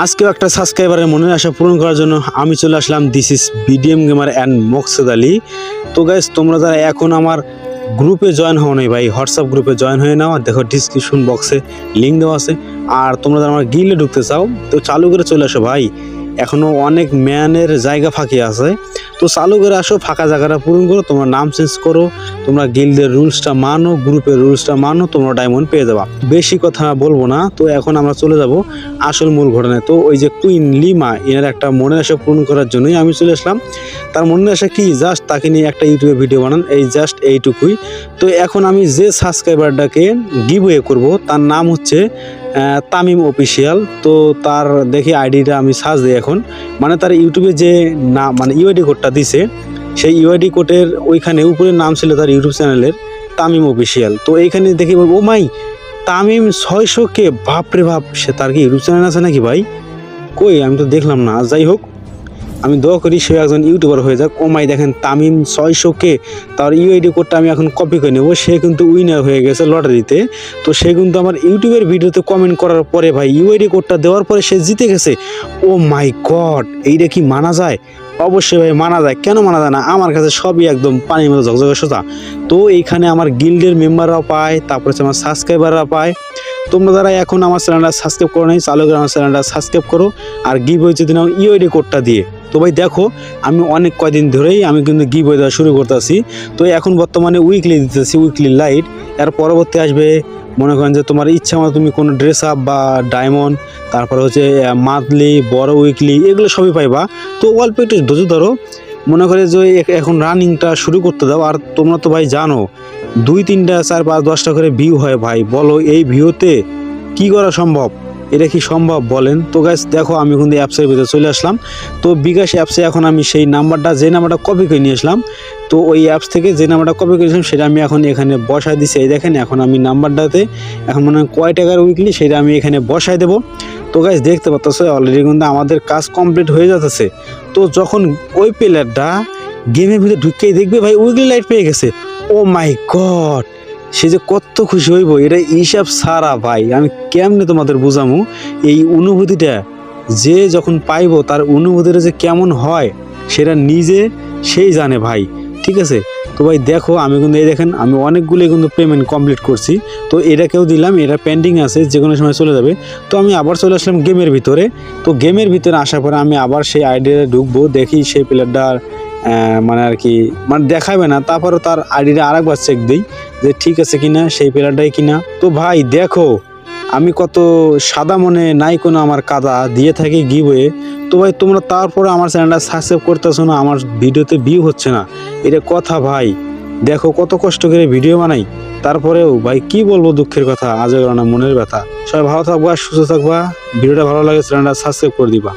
আজকেও একটা সাবস্ক্রাইবারের মনের আশা পূরণ করার জন্য আমি চলে আসলাম this is BDM gamer and Moksed Ali তো গাইজ তোমরা যারা এখন আমার গ্রুপে জয়েন হও নাই ভাই হোয়াটসঅ্যাপ গ্রুপে জয়েন হয়ে নাও আর দেখো ডিসক্রিপশন বক্সে লিঙ্ক দেওয়া আছে। আর তোমরা যারা আমার গিলে ঢুকতে চাও, তো চালু করে চলে আসো ভাই। এখনও অনেক ম্যানের জায়গা ফাঁকি আছে। তো চালু করে আসো, ফাঁকা জায়গাটা পূরণ করো, তোমরা নাম চেঞ্জ করো, তোমরা গিল্ডের রুলসটা মানো গ্রুপের রুলসটা মানো, তোমরা ডায়মন্ড পেয়ে যাবা। বেশি কথা বলব না, তো এখন আমরা চলে যাব আসল মূল ঘটনায়। তো ওই যে কুইন লিমা এনার একটা মনের আশা পূরণ করার জন্যই আমি চলে আসলাম। তার মনের আশা কি? জাস্ট তাকে নিয়ে একটা ইউটিউবে ভিডিও বানান, এই জাস্ট এইটুকুই। তো এখন আমি যে সাবস্ক্রাইবারটাকে গিভওয়ে করব, তার নাম হচ্ছে তামিম অফিসিয়াল তো তার দেখি আইডিটা আমি সার্চ দিই এখন। মানে তার ইউটিউবে যে না মানে ইউআইডি কোডটা দিছে, সেই ইউআইডি কোডের ওইখানে উপরে নাম ছিল তার ইউটিউব চ্যানেলের তামিম অফিসিয়াল তো এইখানে দেখি ও মাই, তামিম ছয়শো কে, বাপরে বাপ, সে তার কি ইউটিউব চ্যানেল আছে নাকি ভাই? কই, আমি তো দেখলাম না। যাই হোক আমি দোয়া করি সে একজন ইউটিউবার হয়ে যাক। ও মাই দেখেন তামিম ছয়শো কে তার ইউআইডি কোডটা আমি এখন কপি করে নেব। সে কিন্তু উইনার হয়ে গেছে লটারিতে। তো সে কিন্তু আমার ইউটিউবের ভিডিওতে কমেন্ট করার পরে ভাই, ইউআইডি কোডটা দেওয়ার পরে সে জিতে গেছে। ও মাই গড, এইটা কি মানা যায়? অবশ্যই ভাই মানা যায়। কেন মানা যায় না? আমার কাছে সবই একদম পানির মতো ঝকঝকে সোজা। তো এইখানে আমার গিল্ডের মেম্বাররাও পায়, তারপরে আমার সাবস্ক্রাইবাররা পায়। তোমরা যারা এখন আমার চ্যানেলটা সাবস্ক্রাইব করো নাই, চালু করে আমার চ্যানেলটা সাবস্ক্রাইব করো আর গিভ হয়েছে দিন ইউআইডি কোডটা দিয়ে। তো ভাই দেখো, আমি অনেক কয়দিন ধরেই আমি কিন্তু গিভ হয়ে দেওয়া শুরু করতেছি। তো এখন বর্তমানে উইকলি দিতেছি উইকলি লাইটের পরবর্তী আসবে, মনে করেন যে তোমার ইচ্ছা মতো তুমি কোনো ড্রেস আপ বা ডায়মন্ড তারপরে হচ্ছে মান্থলি বড় উইকলি এগুলো সবই পাইবা। তো অল্প একটু ধরো। মনে করে যে এখন রানিংটা শুরু করতে দাও। আর তোমরা তো ভাই জানো, দুই, তিনটা, চার, পাঁচ, দশটা করে ভিউ হয় ভাই। বলো, এই ভিউতে কি করা সম্ভব? এটা কি সম্ভব বলেন? তো গাছ দেখো, আমি কিন্তু অ্যাপসের ভিতরে চলে আসলাম। তো বিকাশ অ্যাপসে এখন আমি সেই নাম্বারটা, যে নাম্বারটা কপি করে নিয়ে আসলাম, তো ওই অ্যাপস থেকে যে নাম্বারটা কপি করেছিলাম সেটা আমি এখন এখানে বসায় দিছি। এই দেখেন, এখন আমি নাম্বারটাতে, এখন মনে কয় টাকার উইকলি সেটা আমি এখানে বসায় দেবো। তো গাইজ দেখতে পাচ্ছ অলরেডি কিন্তু আমাদের কাজ কমপ্লিট হয়ে যাচ্ছে তো যখন ওই প্লেয়ারটা গেমের ভিতরে ঢুকেই দেখবে ভাই উইকলি লাইট পেয়ে গেছে। ও মাই গড সে যে কত খুশি হইব, এটা হিসাব সারা ভাই। আমি কেমনে তোমাদের বুঝামু? এই অনুভূতিটা যে যখন পাইবো, তার অনুভূতিটা যে কেমন হয়, সেটা নিজে সেই জানে ভাই। ঠিক আছে? তো ভাই দেখো, আমি কিন্তু এই দেখেন, আমি অনেকগুলো কিন্তু পেমেন্ট কমপ্লিট করছি। তো এটাকেও দিলাম, এটা পেন্ডিং আছে যে কোনো সময় চলে যাবে। তো আমি আবার চলে আসলাম গেমের ভিতরে। তো গেমের ভিতরে আসার পরে আমি আবার সেই আইডিয়াতে ঢুকবো, দেখি সেই প্লেয়ারটার মানে আর কি মানে দেখাবে না। তারপরে তার আইডিটা আরেকবার চেক দিই, যে ঠিক আছে কিনা, সেই প্লেয়ারটাই কিনা। তো ভাই দেখো, আমি কত সাদা মনে নাই কোনো আমার কাদা দিয়ে থাকি গিবয়ে তো ভাই, তোমরা তারপরে আমার চ্যানেলটা সাবস্ক্রাইব করতেছো না, আমার ভিডিওতে ভিউ হচ্ছে না। এটা কথা ভাই। দেখো কত কষ্ট করে ভিডিও বানাই। তারপরেও ভাই, কি বলব দুঃখের কথা? আজ না মনের ব্যথা। সবাই ভালো থাকবা, সুস্থ থাকবা। ভিডিওটা ভালো লাগে চ্যানেলটা সাবস্ক্রাইব করে দিবা।